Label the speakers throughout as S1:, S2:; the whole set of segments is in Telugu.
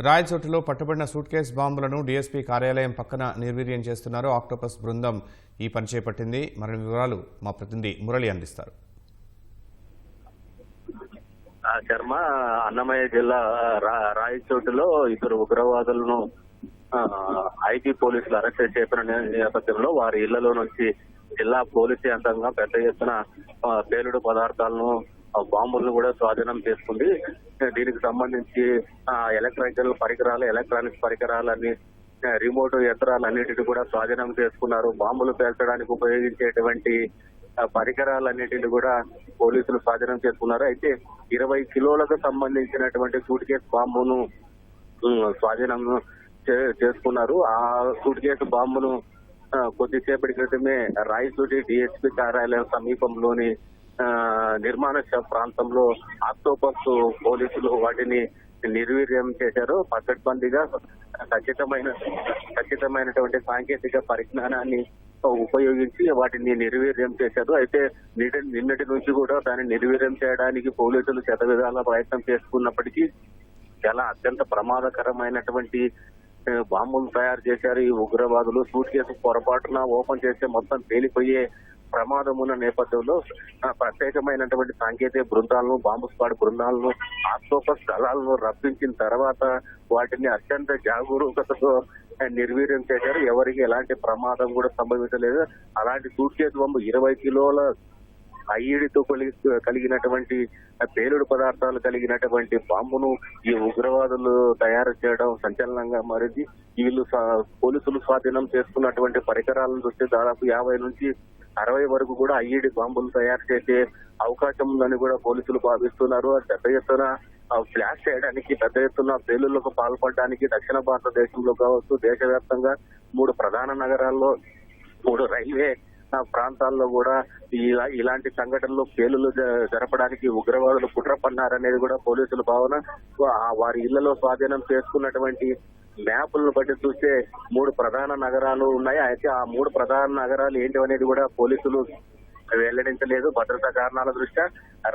S1: రాయచోటిలో పట్టుబడిన సూట్ కేస్ బాంబులను డీఎస్పీ కార్యాలయం పక్కన నిర్వీర్యం చేస్తున్నారు. ఆక్టోపస్ బృందం ఈ పని చేపట్టింది. మరిన్ని వివరాలు మా ప్రతినిధి మురళి అందిస్తారు.
S2: శర్మ అన్నమయ్య జిల్లా రా- రాయచోటిలో ఇద్దరు ఉగ్రవాదులను ఐటీ పోలీసులు అరెస్ట్ చేసిన నేపథ్యంలో వారి ఇళ్ళలో నుంచి జిల్లా పోలీసు యంత్రాంగం పెద్ద ఎత్తున పేలుడు పదార్థాలను బాంబులను కూడా స్వాధీనం చేసుకుంది. దీనికి సంబంధించి ఎలక్ట్రికల్ పరికరాలు ఎలక్ట్రానిక్స్ పరికరాలన్నీ రిమోట్ రిమోట్ యంత్రాలన్నిటిని కూడా స్వాధీనం చేసుకున్నారు. బాంబులు పేల్చడానికి ఉపయోగించేటువంటి ఆ పరికరాలన్నిటిని కూడా పోలీసులు స్వాధీనం చేసుకున్నారు. అయితే ఇరవై కిలోలకు సంబంధించినటువంటి సూట్ కేసు బాంబును స్వాధీనం చే- చేసుకున్నారు. ఆ సూట్ కేసు బాంబును కొద్దిసేపటి క్రితమే రాయచూటి డిఎస్పీ కార్యాలయం సమీపంలోని నిర్మాణ ప్రాంతంలో ఆక్టోపస్ పోలీసులు వాటిని నిర్వీర్యం చేశారు. పకడ్బందీగా ఖచ్చితమైన ఖచ్చితమైనటువంటి సాంకేతిక పరిజ్ఞానాన్ని ఉపయోగించి వాటిని నిర్వీర్యం చేశారు. అయితే నిన్న నిన్నటి నుంచి కూడా దాన్ని నిర్వీర్యం చేయడానికి పోలీసులు శత విధాల ప్రయత్నం చేసుకున్నప్పటికీ చాలా అత్యంత ప్రమాదకరమైనటువంటి బాంబులు తయారు చేశారు ఈ ఉగ్రవాదులు. సూట్ కేసు పొరపాటున ఓపెన్ చేస్తే మొత్తం పేలిపోయే ప్రమాదం ఉన్న నేపథ్యంలో ప్రత్యేకమైనటువంటి సాంకేతిక బృందాలను బాంబు స్క్వాడ్ బృందాలను ఆత్మోప స్థలాలను రప్పించిన తర్వాత వాటిని అత్యంత జాగరూకతతో నిర్వీర్యం చేశారు. ఎవరికి ఎలాంటి ప్రమాదం కూడా సంభవించలేదు. అలాంటి సూట్ కేసు బాంబు ఇరవై కిలోల ఐఈడితో కలిగి- కలిగినటువంటి పేలుడు పదార్థాలు కలిగినటువంటి బాంబును ఈ ఉగ్రవాదులు తయారు చేయడం సంచలనంగా మారింది. వీళ్ళు పోలీసులు స్వాధీనం చేసుకున్నటువంటి పరికరాలను చూస్తే దాదాపు యాభై నుంచి అరవై వరకు కూడా ఐఈడి బాంబులు తయారు చేసే అవకాశం ఉందని కూడా పోలీసులు భావిస్తున్నారు. పెద్ద ఎత్తున ఫ్లాష్ చేయడానికి పెద్ద ఎత్తున పేలుళ్ళకు పాల్పడడానికి దక్షిణ భారతదేశంలో కావచ్చు దేశవ్యాప్తంగా మూడు ప్రధాన నగరాల్లో మూడు రైల్వే ప్రాంతాల్లో కూడా ఇలా ఇలాంటి సంఘటనలు పేలులు జ- జరపడానికి ఉగ్రవాదులు కుట్ర పన్నారనేది కూడా పోలీసుల భావన. వారి ఇళ్ళలో స్వాధీనం చేసుకున్నటువంటి మ్యాపులను బట్టి చూస్తే మూడు ప్రధాన నగరాలు ఉన్నాయి. అయితే ఆ మూడు ప్రధాన నగరాలు ఏంటి అనేది కూడా పోలీసులు వెల్లడించలేదు భద్రతా కారణాల దృష్ట్యా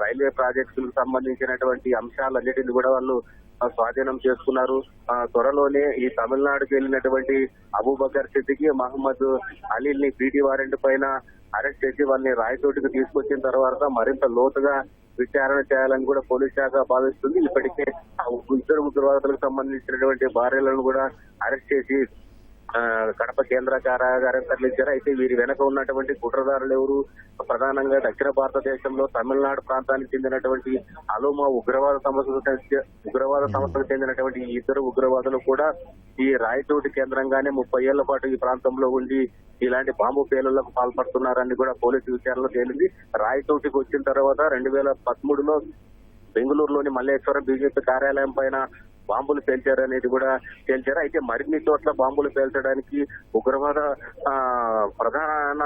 S2: రైల్వే ప్రాజెక్టులకు సంబంధించినటువంటి అంశాలన్నిటిని కూడా వాళ్ళు స్వాధీనం చేసుకున్నారు. త్వరలోనే ఈ తమిళనాడుకు వెళ్ళినటువంటి అబూబకర్ సిద్దికి మహమ్మద్ అలీల్ని పీటీ వారెంట్ పైన అరెస్ట్ చేసి వాళ్ళని రాయచోటికి తీసుకొచ్చిన తర్వాత మరింత లోతుగా విచారణ చేయాలని కూడా పోలీస్ శాఖ భావిస్తుంది. ఇప్పటికే ఆ ఇద్దరు ఉగ్రవాదులకు సంబంధించినటువంటి భార్యలను కూడా అరెస్ట్ చేసి కడప కేంద్ర కారాగారం తరలించారు అయితే వీరి వెనక ఉన్నటువంటి కుట్రదారులు ఎవరు? ప్రధానంగా దక్షిణ భారతదేశంలో తమిళనాడు ప్రాంతానికి చెందినటువంటి అలోమా ఉగ్రవాద సంస్థకు ఉగ్రవాద సంస్థకు చెందినటువంటి ఇద్దరు ఉగ్రవాదులు కూడా ఈ రాయచోటి కేంద్రంగానే ముప్పై ఏళ్ళ పాటు ఈ ప్రాంతంలో ఉండి ఇలాంటి బాంబు పేలుళ్ళకు పాల్పడుతున్నారని కూడా పోలీసు విచారణలో తేలింది. రాయచోటికి వచ్చిన తర్వాత రెండు వేల పదమూడులో బెంగళూరులోని మల్లేశ్వరం బీజేపీ కార్యాలయం పైన బాంబులు పేల్చారనేది కూడా తేల్చారు. అయితే మరిన్ని చోట్ల బాంబులు పేల్చడానికి ఉగ్రవాద ప్రధాన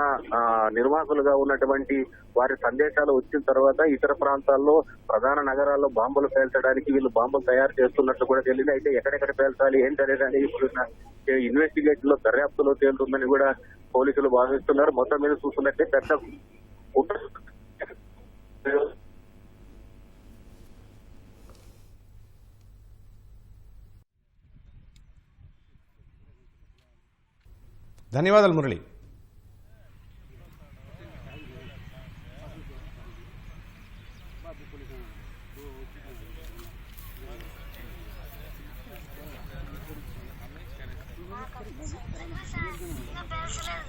S2: నిర్వాహకులుగా ఉన్నటువంటి వారి సందేశాలు వచ్చిన తర్వాత ఇతర ప్రాంతాల్లో ప్రధాన నగరాల్లో బాంబులు పేల్చడానికి వీళ్ళు బాంబులు తయారు చేస్తున్నట్లు కూడా తెలియదు. అయితే ఎక్కడెక్కడ పేల్చాలి ఏం అనేది ఇప్పుడు ఇన్వెస్టిగేషన్లో దర్యాప్తులో తేలుతుందని కూడా పోలీసులు భావిస్తున్నారు. మొత్తం మీద చూస్తున్నట్టే పెద్ద
S1: ధన్యవాదాలు మురళి
S3: Supremacista brasileira.